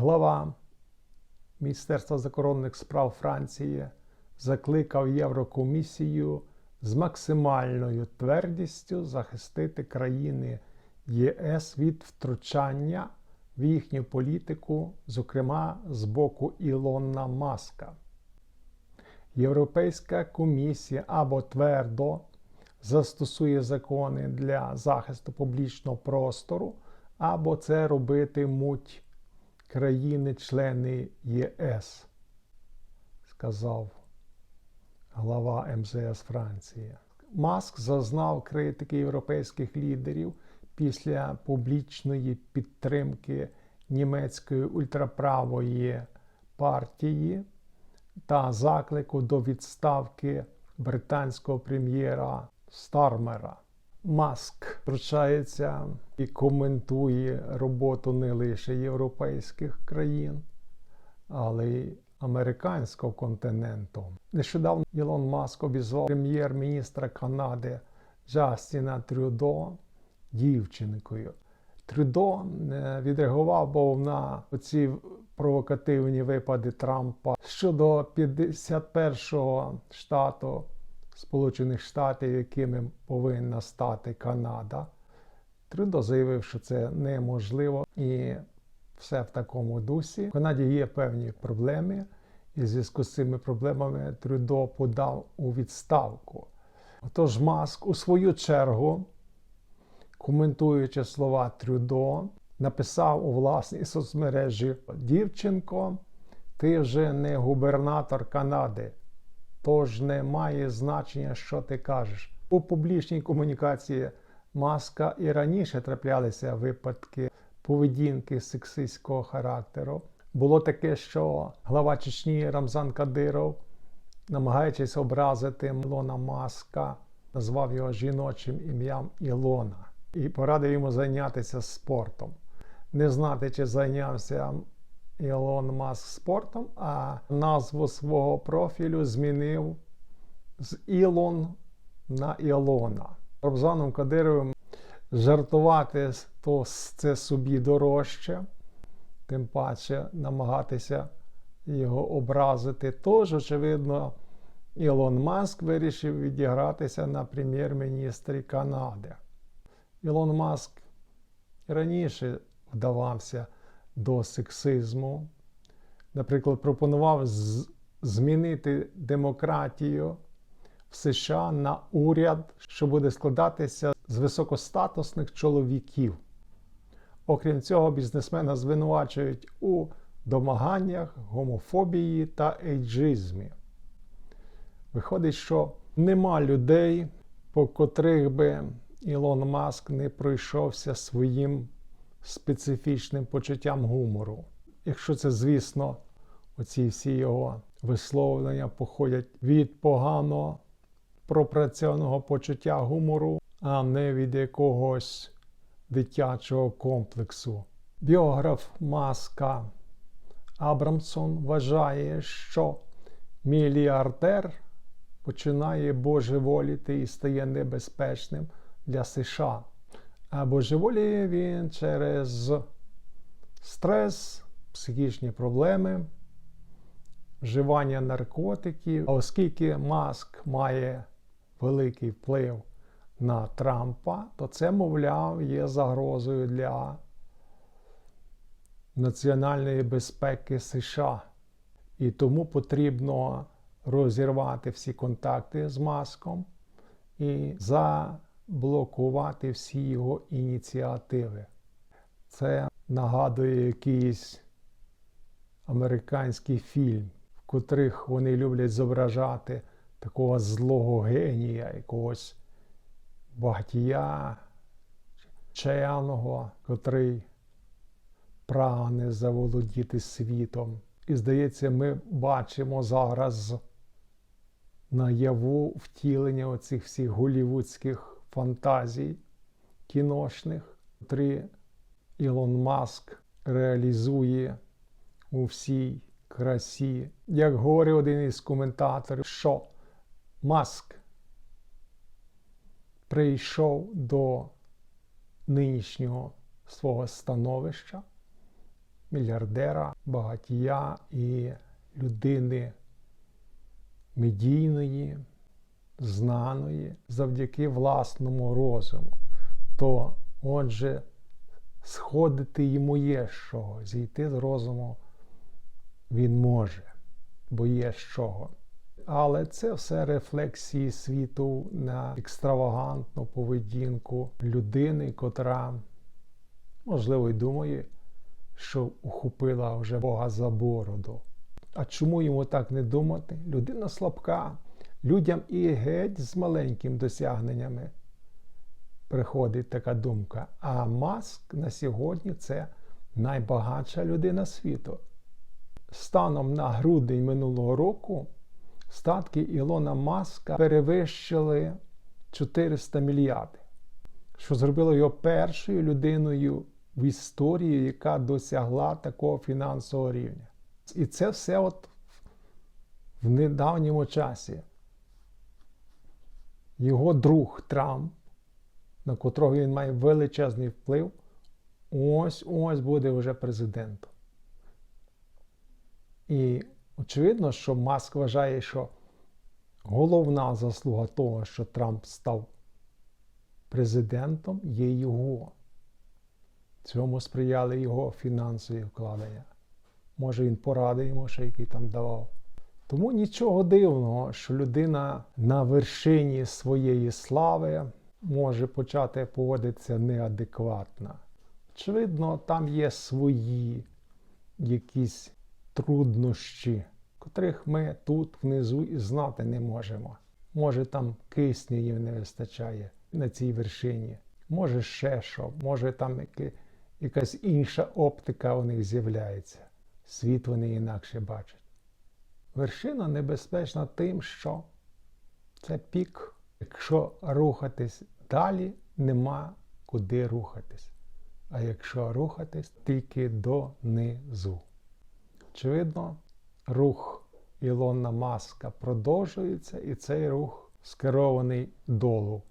Глава Міністерства закордонних справ Франції закликав Єврокомісію з максимальною твердістю захистити країни ЄС від втручання в їхню політику, зокрема з боку Ілона Маска. Європейська комісія або твердо застосує закони для захисту публічного простору, або це робитимуть країни-члени ЄС, сказав глава МЗС Франції. Маск зазнав критики європейських лідерів після публічної підтримки німецької ультраправої партії та заклику до відставки британського прем'єра Стармера. Маск втручається і коментує роботу не лише європейських країн, але й американського континенту. Нещодавно Ілон Маск обізвав прем'єр-міністра Канади Джастіна Трюдо дівчинкою. Трюдо е, відреагував був на ці провокативні випади Трампа щодо 51-го штату Сполучених Штатів, якими повинна стати Канада. Трюдо заявив, що це неможливо і все в такому дусі. В Канаді є певні проблеми, і в зв'язку з цими проблемами Трюдо подав у відставку. Отож, Маск у свою чергу, коментуючи слова Трюдо, написав у власній соцмережі Дівчинко, ти вже не губернатор Канади, тож не має значення, що ти кажеш. У публічній комунікації Маска і раніше траплялися випадки поведінки сексистського характеру. Було таке, що глава Чечні Рамзан Кадиров, намагаючись образити Ілона Маска, назвав його жіночим ім'ям Ілона і порадив йому зайнятися спортом. Не знати, чи зайнявся Ілон Маск спортом, а назву свого профілю змінив з Ілон на Ілона. Рамзаном Кадировим жартувати то це собі дорожче, тим паче намагатися його образити. Тож, очевидно, Ілон Маск вирішив відігратися на прем'єр-міністрі Канади. Ілон Маск раніше вдавався до сексизму, наприклад, пропонував змінити демократію в США на уряд, що буде складатися з високостатусних чоловіків. Окрім цього, бізнесмена звинувачують у домаганнях, гомофобії та ейджизмі. Виходить, що нема людей, по котрих би Ілон Маск не пройшовся своїм специфічним почуттям гумору. Якщо це, звісно, оці всі його висловлення походять від погано пропрацьованого почуття гумору, а не від якогось дитячого комплексу. Біограф Маска Абрамсон вважає, що мільярдер починає божеволіти і стає небезпечним для США. А божеволіє він через стрес, психічні проблеми, вживання наркотиків. Оскільки Маск має великий вплив на Трампа, то це, мовляв, є загрозою для національної безпеки США. І тому потрібно розірвати всі контакти з Маском і заблокувати всі його ініціативи. Це нагадує якийсь американський фільм, в котрих вони люблять зображати такого злого генія, якогось багатія чаяного, котрий прагне заволодіти світом. І, здається, ми бачимо зараз наяву втілення оцих всіх голівудських фантазій кіношних, котрі Ілон Маск реалізує у всій красі. Як говорив один із коментаторів, що Маск прийшов до нинішнього свого становища мільярдера, багатія і людини медійної, знаної завдяки власному розуму. То, отже, сходити йому є з чого, зійти з розуму він може, бо є з чого. Але це все рефлексії світу на екстравагантну поведінку людини, котра, можливо, й думає, що ухопила вже Бога за бороду. А чому йому так не думати? Людина слабка. Людям і геть з маленькими досягненнями приходить така думка. А Маск на сьогодні це найбагатша людина світу. Станом на грудень минулого року статки Ілона Маска перевищили 400 мільярдів, що зробило його першою людиною в історії, яка досягла такого фінансового рівня. І це все от в недавньому часі. Його друг Трамп, на котрого він має величезний вплив, ось ось буде вже президентом. І очевидно, що Маск вважає, що головна заслуга того, що Трамп став президентом, є його. Цьому сприяли його фінансові вкладення. Може, він поради йому ще які там давав. Тому нічого дивного, що людина на вершині своєї слави може почати поводитися неадекватно. Очевидно, там є свої якісь труднощі, котрих ми тут внизу і знати не можемо. Може, там кисню їм не вистачає на цій вершині, може ще що, може там яка- якась інша оптика у них з'являється. Світ вони інакше бачать. Вершина небезпечна тим, що це пік. Якщо рухатись далі, нема куди рухатись. А якщо рухатись, тільки донизу. Очевидно, рух Ілона Маска продовжується, і цей рух скерований долу.